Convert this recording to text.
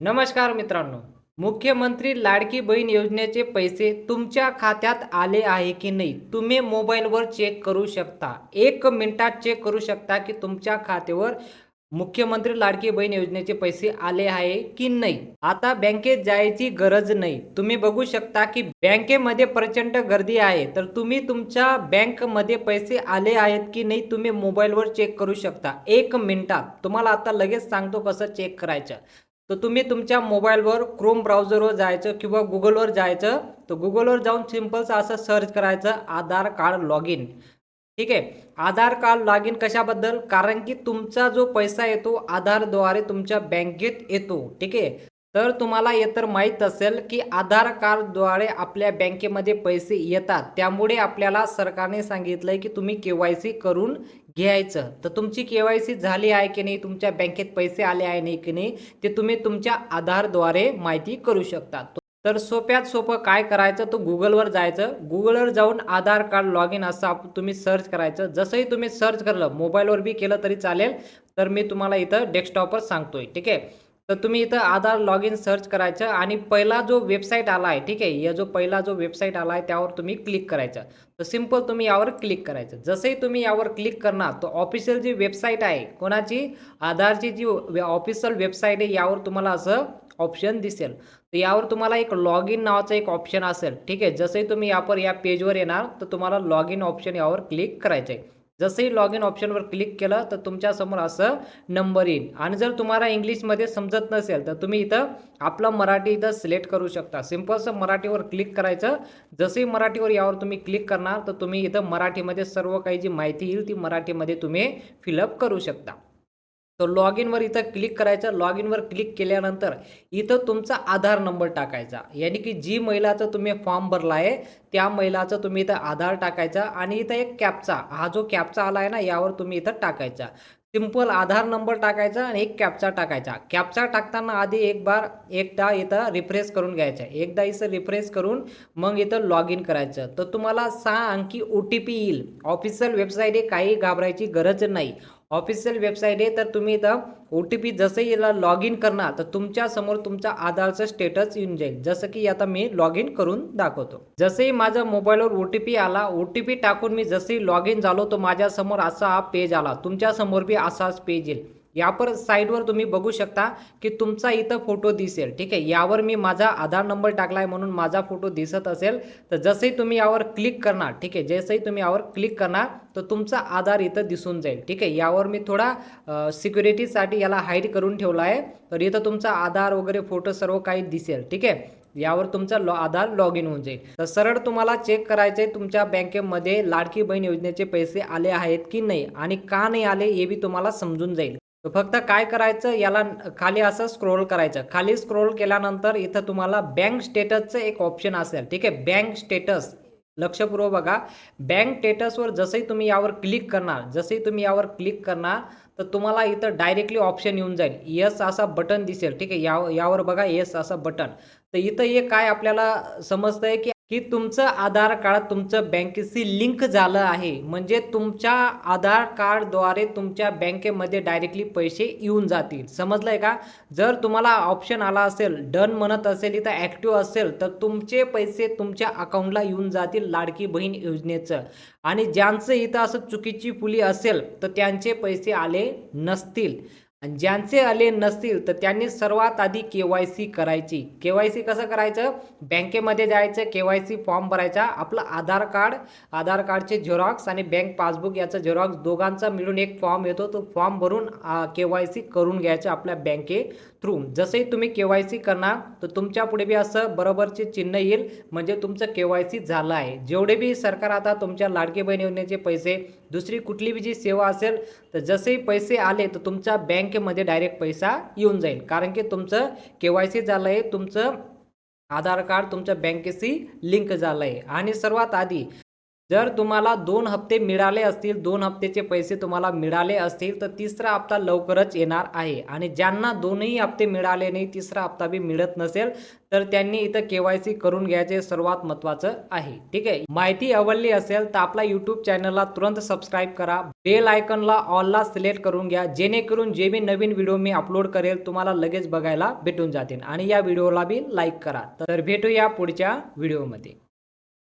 नमस्कार मित्रांनो मुख्यमंत्री लाडकी बहीण योजनेचे पैसे तुमच्या खात्यात आले आहे की नाही? तुम्ही मोबाईलवर चेक करू शकता. एक मिनिटात चेक करू शकता की तुमच्या खात्यावर मुख्यमंत्री लाडकी बहीण योजनेचे पैसे आले आहे की नाही. आता बँकेत जायची गरज नाही. तुम्ही बघू शकता की बँकेमध्ये प्रचंड गर्दी आहे. तर तुम्ही तुमच्या बँकमध्ये पैसे आले आहेत की नाही तुम्ही मोबाईलवर चेक करू शकता. एक मिनिटात. तुम्हाला आता लगेच सांगतो कसं चेक करायचं. तर तुम्ही तुमच्या मोबाईलवर क्रोम ब्राउझरवर जायचं किंवा गुगलवर जायचं तर गुगलवर जाऊन सिम्पलचं असं सर्च करायचं आधार कार्ड लॉग इन ठीक आहे? आधार कार्ड लॉग इन कशाबद्दल? कारण की तुमचा जो पैसा येतो आधारद्वारे तुमच्या बँकेत येतो. ठीक आहे? तर तुम्हाला हे तर माहीत असेल की आधार कार्डद्वारे आपल्या बँकेमध्ये पैसे येतात. त्यामुळे आपल्याला सरकारने सांगितलंय की तुम्ही के वाय सी करून घ्यायचं. तर तुमची के वाय सी झाली आहे की नाही? तुमच्या बँकेत पैसे आले आहे नाही की नाही? ते तुम्ही तुमच्या आधारद्वारे माहिती करू शकता. तर सोप्यात सोपं काय करायचं? तर गुगलवर जायचं. गुगलवर जाऊन आधार कार्ड लॉग इन असं आप तुम्ही सर्च करायचं. जसंही तुम्ही सर्च करलं मोबाईलवर बी केलं तरी चालेल. तर मी तुम्हाला इथं डेस्कटॉपवर सांगतोय. ठीक आहे? तर तुम्ही इथं आधार लॉग इन सर्च करायचं आणि पहिला जो वेबसाईट आला आहे ठीक आहे या जो पहिला जो वेबसाईट आला आहे त्यावर तुम्ही क्लिक करायचं. तर सिंपल तुम्ही यावर क्लिक करायचं. जसंही तुम्ही यावर क्लिक करणार तर ऑफिशियल जी वेबसाईट आहे कोणाची? आधारची जी ऑफिशियल वेबसाईट आहे यावर तुम्हाला असं ऑप्शन दिसेल. तर यावर तुम्हाला एक लॉग इन नावाचं एक ऑप्शन असेल ठीक आहे. जसंही तुम्ही यावर या पेजवर येणार तर तुम्हाला लॉग इन ऑप्शन यावर क्लिक करायचं आहे जसंही लॉग इन ऑप्शनवर क्लिक केलं तर तुमच्यासमोर असं नंबर येईल. आणि जर तुम्हाला इंग्लिशमध्ये समजत नसेल तर तुम्ही इथं आपलं मराठी इथं सिलेक्ट करू शकता. सिम्पलचं मराठीवर क्लिक करायचं. जसंही मराठीवर यावर तुम्ही क्लिक करणार तर तुम्ही इथं मराठीमध्ये सर्व काही जी माहिती येईल ती मराठीमध्ये तुम्ही फिलअप करू शकता. तर लॉग इनवर इथं क्लिक करायचं. लॉग इनवर क्लिक केल्यानंतर इथं तुमचा आधार नंबर टाकायचा. यानी की जी महिलाचा तुम्ही फॉर्म भरला आहे त्या महिलाचा तुम्ही इथं आधार टाकायचा आणि इथं एक कॅपचा हा जो कॅपचा आला आहे ना यावर तुम्ही इथं टाकायचा. सिंपल आधार नंबर टाकायचा आणि एक कॅपचा टाकायचा. कॅपचा टाकताना आधी एक बार एकदा इथं रिफ्रेश करून घ्यायचा. एकदा इथं रिफ्रेश करून मग इथं लॉग इन करायचं. तर तुम्हाला सहा अंकी ओ टी पी येईल. ऑफिशियल वेबसाईट आहे काही घाबरायची गरज नाही. ऑफिशियल वेबसाईट आहे तर तुम्ही इथं ओ टी पी जसं याला लॉग इन करणार तर तुमच्यासमोर तुमचा आधारचं स्टेटस येऊन जाईल. जसं की आता मी लॉग इन करून दाखवतो. जसंही माझ्या मोबाईलवर ओ टी पी आला ओ टी पी टाकून मी जसंही लॉग इन झालो तर माझ्यासमोर असा हा पेज आला तुमच्यासमोर बी असाच पेज येईल. यावर साईडवर तुम्ही बघू शकता की तुमचा इथं फोटो दिसेल. ठीक आहे? यावर मी माझा आधार नंबर टाकला आहे म्हणून माझा फोटो दिसत असेल तर जसंही तुम्ही यावर क्लिक करणार ठीक आहे? जसंही तुम्ही यावर क्लिक करणार तर तुमचा आधार इथं दिसून जाईल. ठीक आहे? यावर मी थोडा सिक्युरिटीसाठी याला हाईड करून ठेवला आहे. तर इथं तुमचा आधार वगैरे फोटो सर्व काही दिसेल. ठीक आहे? यावर तुमचा लॉ आधार लॉग इन होऊन जाईल. तर सरळ तुम्हाला चेक करायचे तुमच्या बँकेमध्ये लाडकी बहीण योजनेचे पैसे आले आहेत की नाही? आणि का नाही आले हे बी तुम्हाला समजून जाईल. फक्त काय करायचं? याला खाली असं स्क्रोल करायचं. खाली स्क्रोल केल्यानंतर इथं तुम्हाला बँक स्टेटसचं एक ऑप्शन असेल. ठीक आहे? बँक स्टेटस लक्षपूर्वक बघा. बँक स्टेटसवर जसंही तुम्ही यावर क्लिक करणार जसंही तुम्ही यावर क्लिक करणार तर तुम्हाला इथं डायरेक्टली ऑप्शन येऊन जाईल. यस असा बटन दिसेल. ठीक आहे? या यावर बघा. येस असं बटन तर इथं हे काय आपल्याला समजतंय की की तुमचं आधार कार्ड तुमचं बँकेशी लिंक झालं आहे. म्हणजे तुमच्या आधार कार्डद्वारे तुमच्या बँकेमध्ये डायरेक्टली पैसे येऊन जातील. समजलं आहे का? जर तुम्हाला ऑप्शन आला असेल डन म्हणत असेल इथं ॲक्टिव्ह असेल तर तुमचे पैसे तुमच्या अकाउंटला येऊन जातील लाडकी बहीण योजनेचं. आणि ज्यांचं इथं असं चुकीची फुली असेल तर त्यांचे पैसे आले नसतील. ज्यांचे आले नसतील तर त्यांनी सर्वात आधी के वाय सी करायची. के वाय सी कसं करायचं? बँकेमध्ये जायचं के वाय सी फॉर्म भरायचा आपलं आधार कार्ड आधार कार्डचे झेरॉक्स आणि बँक पासबुक याचा झेरॉक्स दोघांचा मिळून एक फॉर्म येतो. तो फॉर्म भरून के वाय सी करून घ्यायचं आपल्या बँके. थ्रू जसंही तुम्ही के वाय सी करणार तर तुमच्यापुढे बी असं बरोबरचे चिन्ह येईल. म्हणजे तुमचं के वाय सी झालं आहे. जेवढे बी सरकार आता तुमच्या लाडके बहीण योजनेचे पैसे दुसरी कुठली बी जी सेवा असेल तर जसेही पैसे आले तर तुमच्या बँकेमध्ये डायरेक्ट पैसा येऊन जाईल. कारण की तुमचं के वाय सी झालं आहे तुमचं आधार कार्ड तुमच्या बँकेशी लिंक झालं आहे आणि सर्वात आधी जर तुम्हाला दोन हप्ते मिळाले असतील दोन हप्त्याचे पैसे तुम्हाला मिळाले असतील तर तिसरा हप्ता लवकरच येणार आहे. आणि ज्यांना दोनही हप्ते मिळाले नाही तिसरा हप्ता बी मिळत नसेल तर त्यांनी इथं केवायसी करून घ्यायचे सर्वात महत्त्वाचं आहे. ठीक आहे? माहिती आवडली असेल तर आपला यूट्यूब चॅनलला तुरंत सबस्क्राईब करा. बेल आयकनला ऑलला सिलेक्ट करून घ्या. जेणेकरून जे बी नवीन व्हिडिओ मी अपलोड करेल तुम्हाला लगेच बघायला भेटून जातील. आणि या व्हिडिओला बी लाईक करा. तर भेटूया पुढच्या व्हिडिओमध्ये